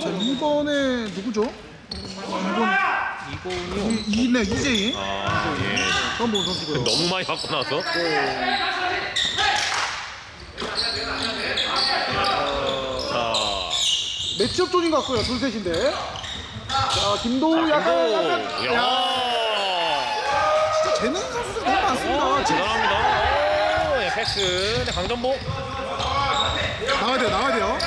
자, 2번에 누구죠? 어, 2번 이거요. 이, 네 이재인 아, 예. 처음 본 선수고요. 너무 많이 받고 나서. 자, 매치업 존인 것 같고요. 둘 셋인데. 자, 김도우 약간 야, 야. 진짜 재능 있는 선수들이 너무 많습니다. 오, 지금 대단합니다. 오, 예, 패스. 네, 강전복. 나와야 돼요. 나와야 돼요.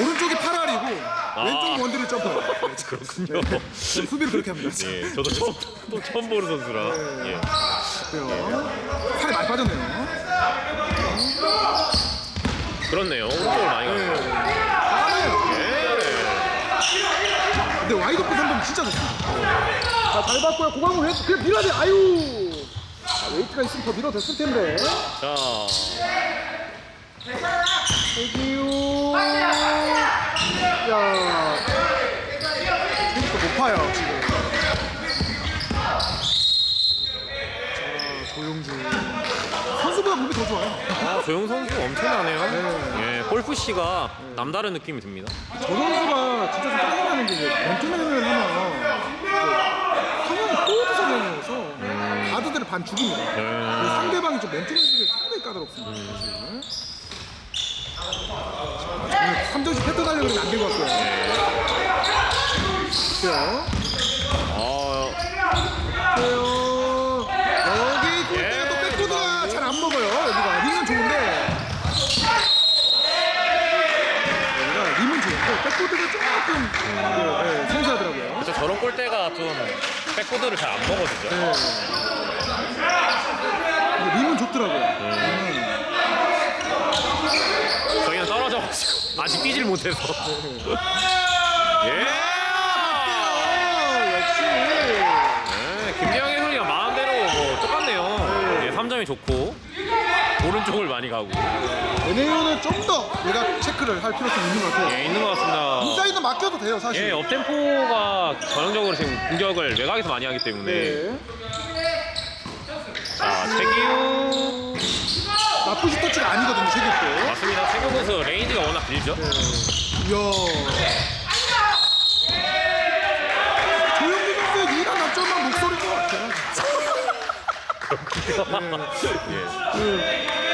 오른쪽이 파랄이고 왼쪽 원드를 점퍼. 그렇군요. 네, 수비를 그렇게 합니다. 예, 저도 처음, 또 처음 보는 선수라. 예. 돼요. 살이 많이 빠졌네요. 그렇네요. 오른쪽을 많이 네. 갔어요. 빠르네요. 예. 근데 와이드 오픈 선동 진짜 좋습니다. 자, 잘 봤고요. 고강호 왼 그냥 밀어야 돼. 아유. 자, 웨이트가 있으면 더 밀어도 됐을 텐데. 자, 해기우. 야. 생각보다 높아요, 지금. 자, 조용주. 선수보다 몸이 더 좋아요. 아, 조용 선수 엄청나네요. 예, 골프 씨가 남다른 느낌이 듭니다. 저 선수가 진짜 좀 짜증나는 게 벤투맨을 하면 성형이 포워드 성형이어서 가드들을 반 죽입니다. 예. 그 상대방이 좀 멘트맨이 상당히 까다롭습니다. 음. 사실. 3점씩 패턴 하려고 그러면 안될 것 같고요. 아, 그래요. 여기 골대가 또 예, 백보드가 잘 안 먹어요. 여기가 림은 좋은데 여기가 림은 좋은데 백보드가 조금 그, 예, 섬세하더라고요. 그래서 저런 골대가 좀 백보드를 잘 안 먹어주죠. 네. 근데 림은 좋더라고요. 저희는 떨어져가지고 아직 뛰질 못해서. 예. 아, 역시. 네, 김재영 해설이가 마음대로 뭐 똑같네요. 예, 3점이 좋고 오른쪽을 많이 가고 NAO는 좀 더 외곽 체크를 할 필요성이 있는 것 같아요. 예, 있는 것 같습니다. 인사이드 맡겨도 돼요, 사실. 예, 업템포가 전형적으로 지금 공격을 외곽에서 많이 하기 때문에 네. 자 최기우 나쁘시 터치가 아니거든요, 세계도. 맞습니다. 최기우 선수 레인지가 워낙 길죠. 이야. 조영기 선수의 유일한 단점은 목소리인 것 같아요. 예.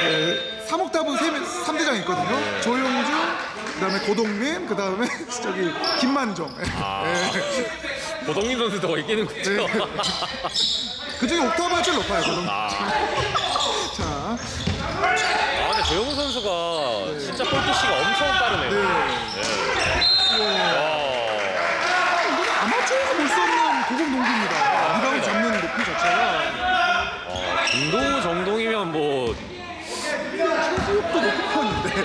네, 사목탑은 3대장이 있거든요. 조영주, 그 다음에 고동민, 그 다음에 저기 김만정. 아. 네. 고동민 선수도 거기 끼는 거죠. 네. 그 중에 옥타브가 제일 높아요, 고동민. 아, 자, 아 근데 조영우 선수가 진짜 골프씨가 엄청 빠르네요. 네. 네. 와. 이건 아마추어에서 볼수 없는 고공 농구입니다. 리바운드 잡는 높이 자체가 어, 김도우 정동이면 뭐 체육도 높은 편인데.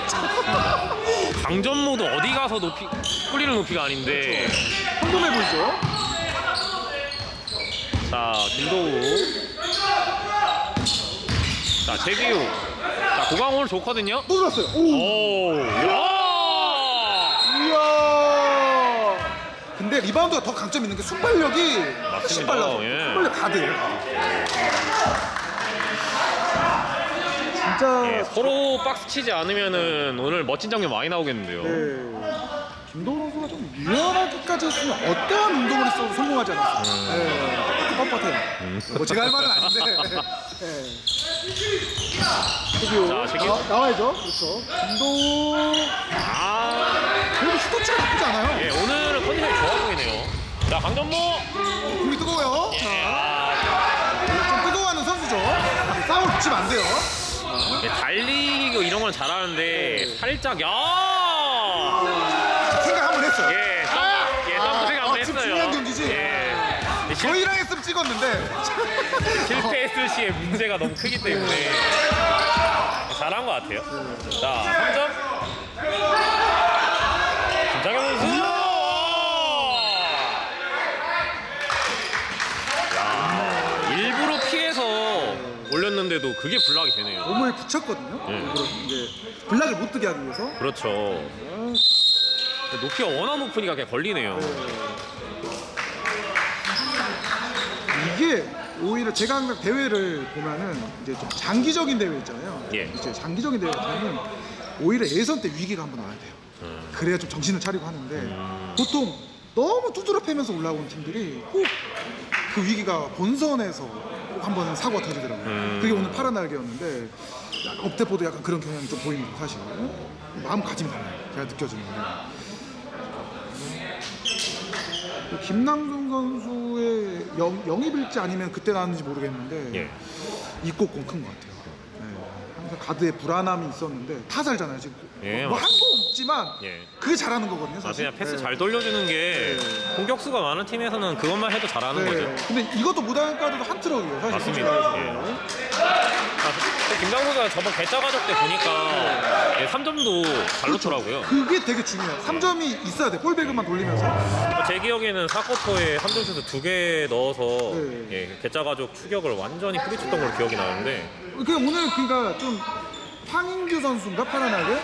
강전모도 어디 가서 높이 뿌리는 높이가 아닌데 평범해 보이죠? 자 김도우 자 최기우 자 고강 오늘 좋거든요 또 들었어요. 오! 오 야 이야! 근데 리바운드가 더 강점 있는 게 순발력이 훨씬 맞습니다. 빨라서 예. 순발력 가드예요. 진짜 예, 서로 박스 치지 않으면은 오늘 멋진 장면 많이 나오겠는데요 네. 김도우 선수가 좀 유연하기까지 했으면 어떠한 운동을 했어도 성공하지 않았어요. 네. 뻣뻣해요. 뭐 제가 할 말은 아닌데. 네. 저기요. 자, 저기. 나, 나와야죠. 그렇죠. 김도우 아 그래도 슈터치가 나쁘지 않아요. 예, 오늘은 컨디션이 좋아 보이네요 자 강전모 공이 뜨거워요. 예, 자, 아, 좀 뜨거워하는 선수죠. 싸울 붙이면 안 돼요. 예, 달리기 이런 건 잘하는데 살짝 야 생각 한번 했어요. 예, 땀, 예, 땀 고생 한번 아, 지금 했어요. 중요한 경기지. 예. 실, 저희랑 했으면 찍었는데. 실패했을 시에 문제가 너무 크기 때문에 잘한 것 같아요. 자, 3점. 김장현 선수. 야, 일부러 피해서 올렸는데도 그게 블락이 되네요. 몸을 붙였거든요. 예. 일부러 이제 블락을 못 뜨게 하기 위해서. 그렇죠. 높이가 워낙 높으니까 그냥 걸리네요. 이게 오히려 제가 항상 대회를 보면은 이제 좀 장기적인 대회 있잖아요. 예. 이제 장기적인 대회 같으면 오히려 예선 때 위기가 한번 와야 돼요. 음. 그래야 좀 정신을 차리고 하는데 보통 너무 두드려 패면서 올라오는 팀들이 꼭 그 위기가 본선에서 꼭 한번 사고가 터지더라고요. 음. 그게 오늘 파란 날개였는데 업대포도 약간 그런 경향이 좀 보입니다, 사실. 마음가짐이 달라요. 제가 느껴지는 게. 그 김남준 선수의 영, 영입일지 아니면 그때 나왔는지 모르겠는데 예. 입곡공 큰 것 같아요. 네. 항상 가드에 불안함이 있었는데 타살잖아요 지금. 예, 뭐한거 없지만 예. 그게 잘하는 거거든요. 아, 사실. 그냥 패스 네. 잘 돌려주는 게 네. 공격수가 많은 팀에서는 그것만 해도 잘하는 네. 거죠. 근데 이것도 무단 카드도 한 트럭이에요. 사실. 맞습니다. 예. 김강수가 저번 개짜 가족 때 보니까 예, 3점도 잘 넣더라고요. 그게 되게 중요해요. 3점이 있어야 돼. 볼배그만 돌리면서. 제 기억에는 4쿼터에 3점슛을 두개 넣어서 네. 예, 개짜 가족 추격을 완전히 뿌리쳤던 걸로 기억이 나는데 그 오늘 그러니까 좀 황인규 선수인가 파란하게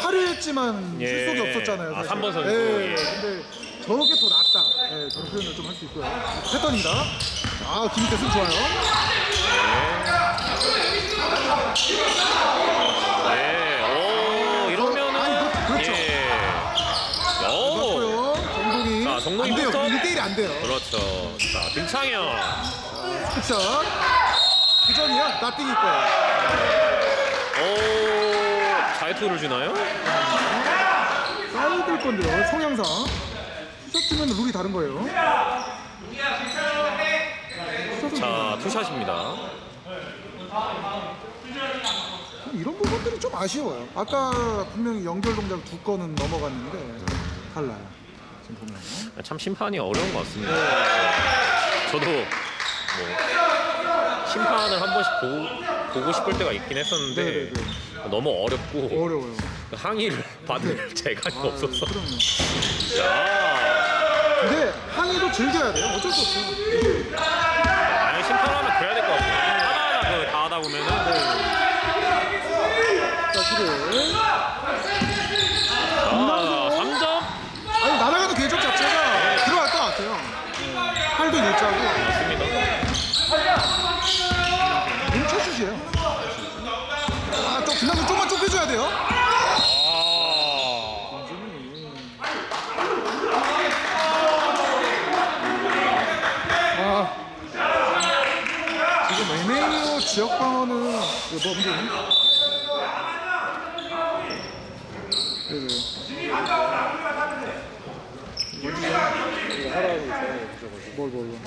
화려했지만 예. 출석이 없었잖아요. 아, 사실. 삼번 선수. 예. 예. 근데 저게 더 낫다. 예, 저런 표현을 좀 할 수 있고요. 패턴입니다. 아 김희태 승 좋아요. 네, 오 이러면은 아니, 그- 그렇죠. 예. 오 맞고요. 정동이. 자, 정동이 안 돼요. 포스터. 1대1이 안 돼요. 그렇죠. 자 김창현 굿샷. 그 전이야. 나 띵일 거야. 오 자유투를 주나요? 사이드일 건데요. 성향상. 샷 치면 룰이 다른 거예요. 자 투샷입니다. 이런 부분들이 좀 아쉬워요. 아까 분명히 연결 동작 두 건은 넘어갔는데 달라요. 지금 보면. 참 심판이 어려운 것 같습니다. 저도 뭐 심판을 한 번씩 보고, 보고 싶을 때가 있긴 했었는데 네, 네, 너무 어렵고 어려워요. 항의를 받을 재간이 아, 없어서 그럼요. 근데 항의도 즐겨야 돼요. 어쩔 수 없어요. 아니 심판하면 그래야 될 것 같아요. 보면은 자, 지금. 아, 3점 아니, 날아가는 궤적 자체가 들어갈 것 같아요. 네. 팔도 일자고. 맞습니다. 뭉쳐슛이에요. 아, 또 그냥 좀만 좁혀줘야 돼요. 아, 아. 지금 MAO 지역 방어는 뭐 문제니? 네네. 뭘 뭘로?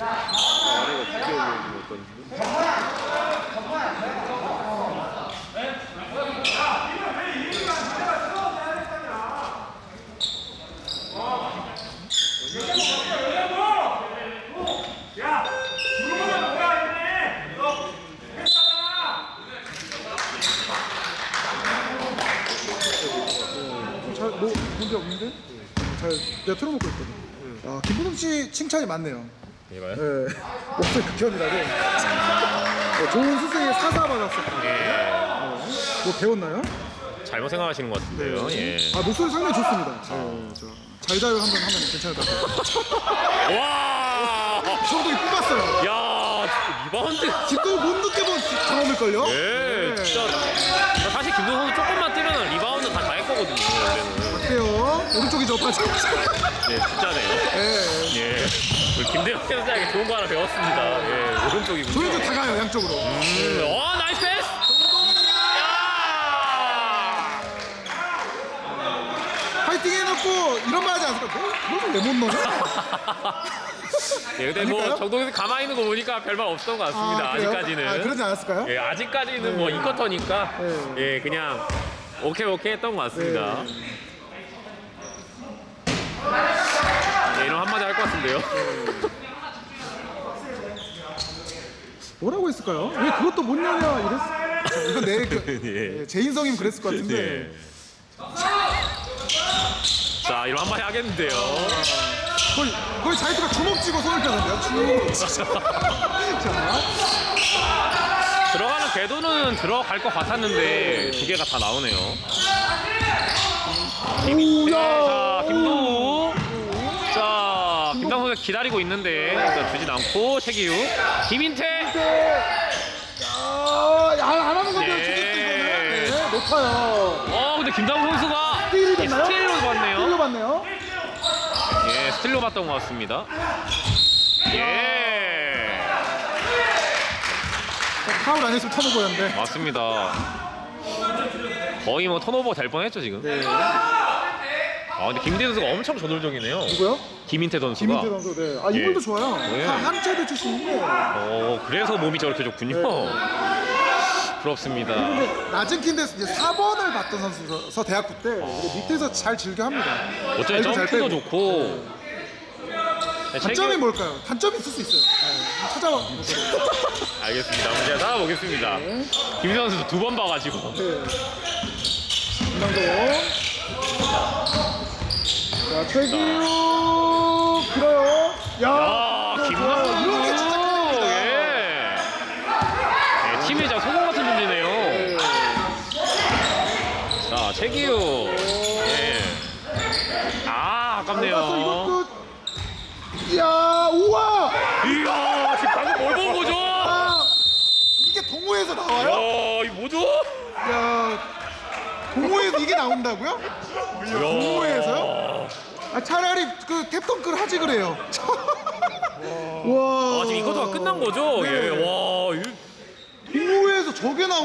잘, 뭐, 문제 없는데? 잘, 내가 틀어놓고 있거든. 아, 김부동 씨 칭찬이 많네요. 이거요? 네. 목소리 극혐이라고. 네, 좋은 스승의 사사 받았었고. 예. 뭐 배웠나요? 잘못 생각하시는 것 같은데요. 예. 아, 목소리 상당히 좋습니다. 네, 저, 잘 자요 한번 하면 괜찮을 것 같아요. 와, 성동이 뽑았어요. 야, 리바운드. 뒷골 못 느껴본 경험일걸요? 예, 네. 진짜 사실 김동 선수 조금만 뛰면 리바운드 다 다 했거든요. 원래는. 어때요? 오른쪽이 저 빠져. 예, 진짜네요. 예. 예, 우리 김대현 선수에게 좋은 거 하나 배웠습니다. 예, 오른쪽이군요. 조용히 다 가요, 양쪽으로. 음, 와, 나이스 패스. 야, 파이팅 해놓고 이런 말 하지 않을까? 너, 너는 왜못 넣냐? 예, 근데 뭐 아닐까요? 정동에서 가만히 있는 거 보니까 별말 없었던 것 같습니다. 아, 그래요? 직까지는 아, 그러지 않았을까요? 예, 아직까지는 뭐 이쿼터니까 네. 예, 그냥 오케이 오케이 했던 것 같습니다. 네. 예, 이런 한마디 할 것 같은데요. 뭐라고 했을까요? 왜 그것도 못 여냐 이랬. 이건 내 그, 예. 예, 제 인성이면 그랬을 것 같은데. 예. 자, 이런 한마디 하겠는데요. 거의 거의 자이트가 주먹 쥐고 손을 펴는데요. 주먹. 자, 들어가는 궤도는 들어갈 것 같았는데 두 개가 다 나오네요. 김, 자, 김도우. 자, 김상수 선수가 기다리고 있는데 일단 주진 않고 최기우 김인태 아, 안, 안 하는 건데 예. 이거는 네, 높아요. 어 근데 김다우 선수가 스틸이 됐나요? 스틸로 스틸로 봤네요 봤네요. 예 스틸로 봤던 것 같습니다 예 파울 안 했으면 턴오버였는데. 맞습니다 거의 뭐 턴오버 될 뻔했죠 지금 네. 아 근데 김대 선수가 엄청 저돌적이네요 누구요? 김인태 선수가 김인태 선수. 네. 아 이불도 예. 좋아요. 예. 한 한체대 출신인데. 어 그래서 몸이 저렇게 좋군요 네. 부럽습니다 근데 낮은 이제 4번을 받던 선수서 대학부 때 근데 밑에서 잘 즐겨 합니다. 잘 점프도. 좋고 네, 단점이 최기우- 뭘까요? 단점이 있을 수 있어요. 네. 찾아봐. 알겠습니다 한번 제가 찾아보겠습니다 네. 김인태 선수 두 번 봐가지고 네. 김남도. 자, 최기우 길어요. 야, 아, 이거 김남도 좋아요. 이런 게 진짜. 예. 네, 팀의 자 소금 같은 존재네요. 네. 자 최기우. 예. 아 아깝네요. 이것도. 이야, 우와. 이야 지금 방금 뭘 본 거죠? 아, 동호회에서 나와요? 야 이거 뭐죠? 야, 동호회에서 이게 나온다고요? 동호회에서요? 아, 차라리 그 캡던클 하지 그래요. 와. 아 지금 이것도 끝난 거죠? 네. 예. 와. 이- 동호회에서 저게 나온